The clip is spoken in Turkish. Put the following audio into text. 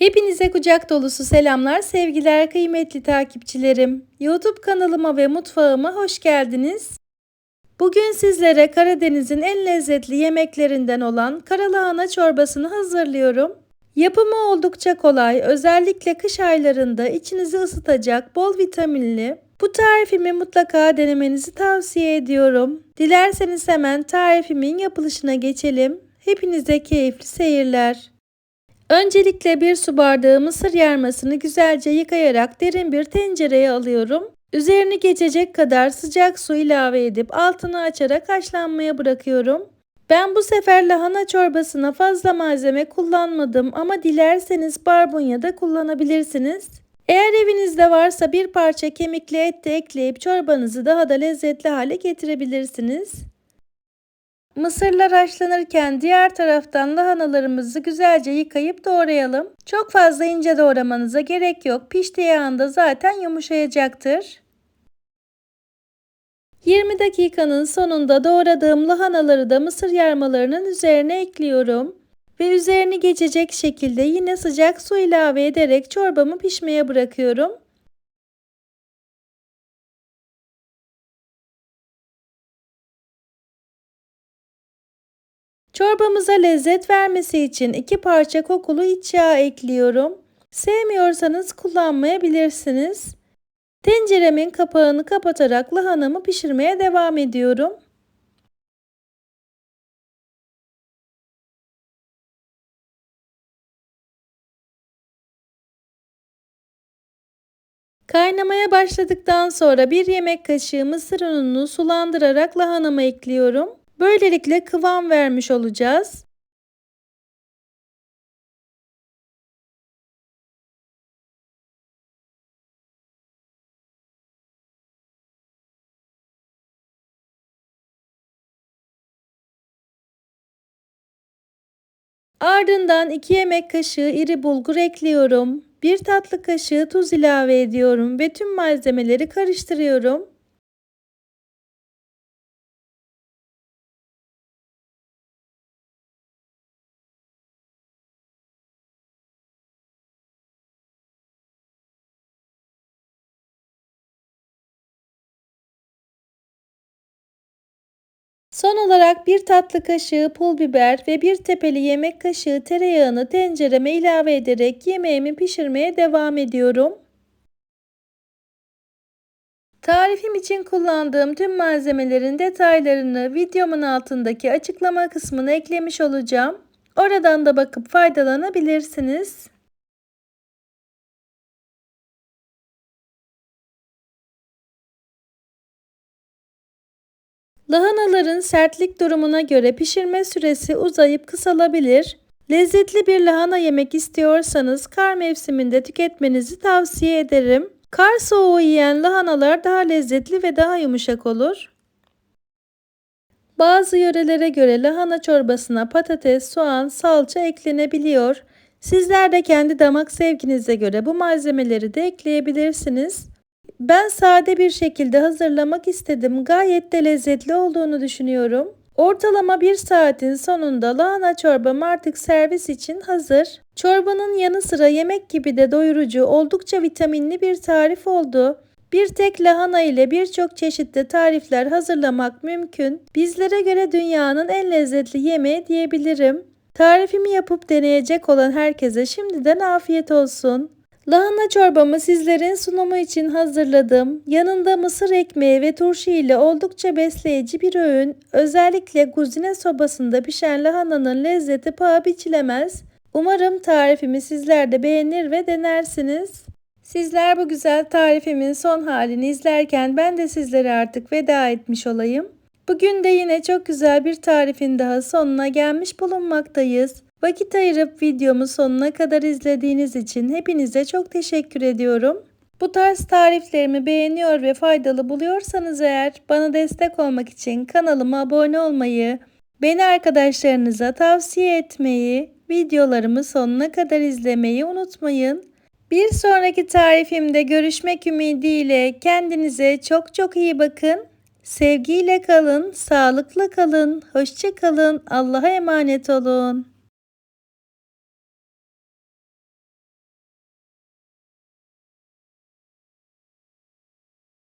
Hepinize kucak dolusu selamlar, sevgiler kıymetli takipçilerim. YouTube kanalıma ve mutfağıma hoş geldiniz. Bugün sizlere Karadeniz'in en lezzetli yemeklerinden olan karalahana çorbasını hazırlıyorum. Yapımı oldukça kolay, özellikle kış aylarında içinizi ısıtacak bol vitaminli. Bu tarifimi mutlaka denemenizi tavsiye ediyorum. Dilerseniz hemen tarifimin yapılışına geçelim. Hepinize keyifli seyirler. Öncelikle bir su bardağı mısır yarmasını güzelce yıkayarak derin bir tencereye alıyorum. Üzerini geçecek kadar sıcak su ilave edip altını açarak haşlanmaya bırakıyorum. Ben bu sefer lahana çorbasına fazla malzeme kullanmadım ama dilerseniz barbunya da kullanabilirsiniz. Eğer evinizde varsa bir parça kemikli et de ekleyip çorbanızı daha da lezzetli hale getirebilirsiniz. Mısırlar haşlanırken diğer taraftan lahanalarımızı güzelce yıkayıp doğrayalım. Çok fazla ince doğramanıza gerek yok. Piştiği anda zaten yumuşayacaktır. 20 dakikanın sonunda doğradığım lahanaları da mısır yarmalarının üzerine ekliyorum. Ve üzerini geçecek şekilde yine sıcak su ilave ederek çorbamı pişmeye bırakıyorum. Çorbamıza lezzet vermesi için iki parça kokulu iç yağ ekliyorum. Sevmiyorsanız kullanmayabilirsiniz. Tenceremin kapağını kapatarak lahanamı pişirmeye devam ediyorum. Kaynamaya başladıktan sonra bir yemek kaşığı mısır ununu sulandırarak lahanama ekliyorum. Böylelikle kıvam vermiş olacağız. Ardından 2 yemek kaşığı iri bulgur ekliyorum. 1 tatlı kaşığı tuz ilave ediyorum ve tüm malzemeleri karıştırıyorum. Son olarak bir tatlı kaşığı pul biber ve bir tepeli yemek kaşığı tereyağını tencereme ilave ederek yemeğimi pişirmeye devam ediyorum. Tarifim için kullandığım tüm malzemelerin detaylarını videomun altındaki açıklama kısmına eklemiş olacağım. Oradan da bakıp faydalanabilirsiniz. Lahanaların sertlik durumuna göre pişirme süresi uzayıp kısalabilir. Lezzetli bir lahana yemek istiyorsanız kar mevsiminde tüketmenizi tavsiye ederim. Kar soğuğu yiyen lahanalar daha lezzetli ve daha yumuşak olur. Bazı yörelere göre lahana çorbasına patates, soğan, salça eklenebiliyor. Sizler de kendi damak zevkinize göre bu malzemeleri de ekleyebilirsiniz. Ben sade bir şekilde hazırlamak istedim. Gayet de lezzetli olduğunu düşünüyorum. Ortalama bir saatin sonunda lahana çorbam artık servis için hazır. Çorbanın yanı sıra yemek gibi de doyurucu, oldukça vitaminli bir tarif oldu. Bir tek lahana ile birçok çeşitli tarifler hazırlamak mümkün. Bizlere göre dünyanın en lezzetli yemeği diyebilirim. Tarifimi yapıp deneyecek olan herkese şimdiden afiyet olsun. Lahana çorbamı sizlerin sunumu için hazırladım. Yanında mısır ekmeği ve turşu ile oldukça besleyici bir öğün. Özellikle kuzine sobasında pişen lahananın lezzeti paha biçilemez. Umarım tarifimi sizler de beğenir ve denersiniz. Sizler bu güzel tarifimin son halini izlerken ben de sizlere artık veda etmiş olayım. Bugün de yine çok güzel bir tarifin daha sonuna gelmiş bulunmaktayız. Vakit ayırıp videomu sonuna kadar izlediğiniz için hepinize çok teşekkür ediyorum. Bu tarz tariflerimi beğeniyor ve faydalı buluyorsanız eğer bana destek olmak için kanalıma abone olmayı, beni arkadaşlarınıza tavsiye etmeyi, videolarımı sonuna kadar izlemeyi unutmayın. Bir sonraki tarifimde görüşmek ümidiyle kendinize çok çok iyi bakın. Sevgiyle kalın, sağlıklı kalın, hoşça kalın, Allah'a emanet olun.